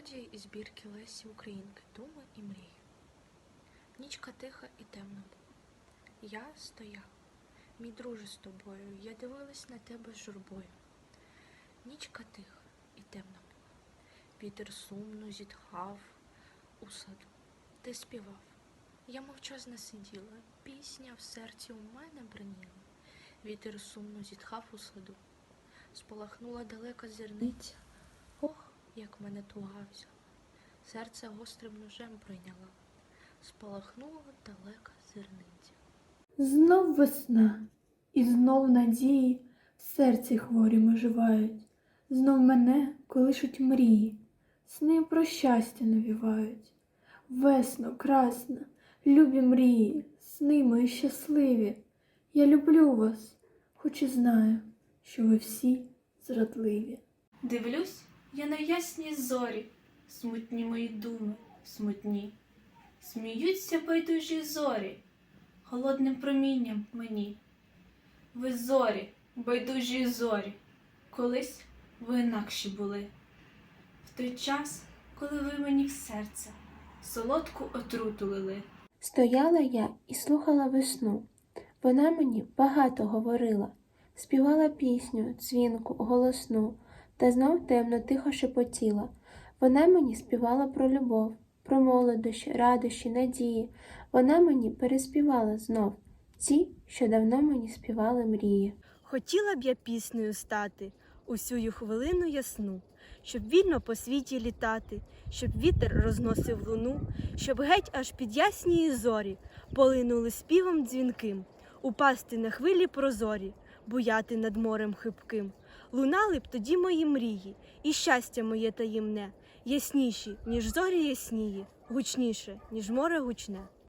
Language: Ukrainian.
Мелодії і збірки Лесі Українки Думи і мрії. Нічка тиха і темна була. Я стояв, мій друже з тобою, я дивилась на тебе з журбою. Нічка тиха і темна була. Вітер сумно зітхав у саду. Ти співав. Я мовчазно сиділа, пісня в серці у мене бриніла. Вітер сумно зітхав у саду. Спалахнула далека зірниця. Як мене туга взяла. Серце гострим ножем прийняла. Спалахнула далека зірниця. Знов весна, і знов надії в серці хворі оживають. Знов мене колишуть мрії, сни про щастя навівають. Весно, красна, любі мрії, сни мої щасливі. Я люблю вас, хоч і знаю, що ви всі зрадливі. Дивлюсь я на ясні зорі, смутні мої думи, смутні. Сміються байдужі зорі, холодним промінням мені. Ви зорі, байдужі зорі, колись ви інакші були. В той час, коли ви мені в серце солодку отруту лили. Стояла я і слухала весну. Вона мені багато говорила, співала пісню, дзвінку, голосну, та знов темно тихо шепотіла. Вона мені співала про любов, про молодощі, радощі, надії. Вона мені переспівала знов ті, що давно мені співали мрії. Хотіла б я піснею стати усю хвилину ясну, щоб вільно по світі літати, щоб вітер розносив луну, щоб геть аж під яснії зорі полинули співом дзвінким, упасти на хвилі прозорі, буяти над морем хибким. Лунали б тоді мої мрії, і щастя моє таємне, ясніші, ніж зорі яснії, гучніше, ніж море гучне.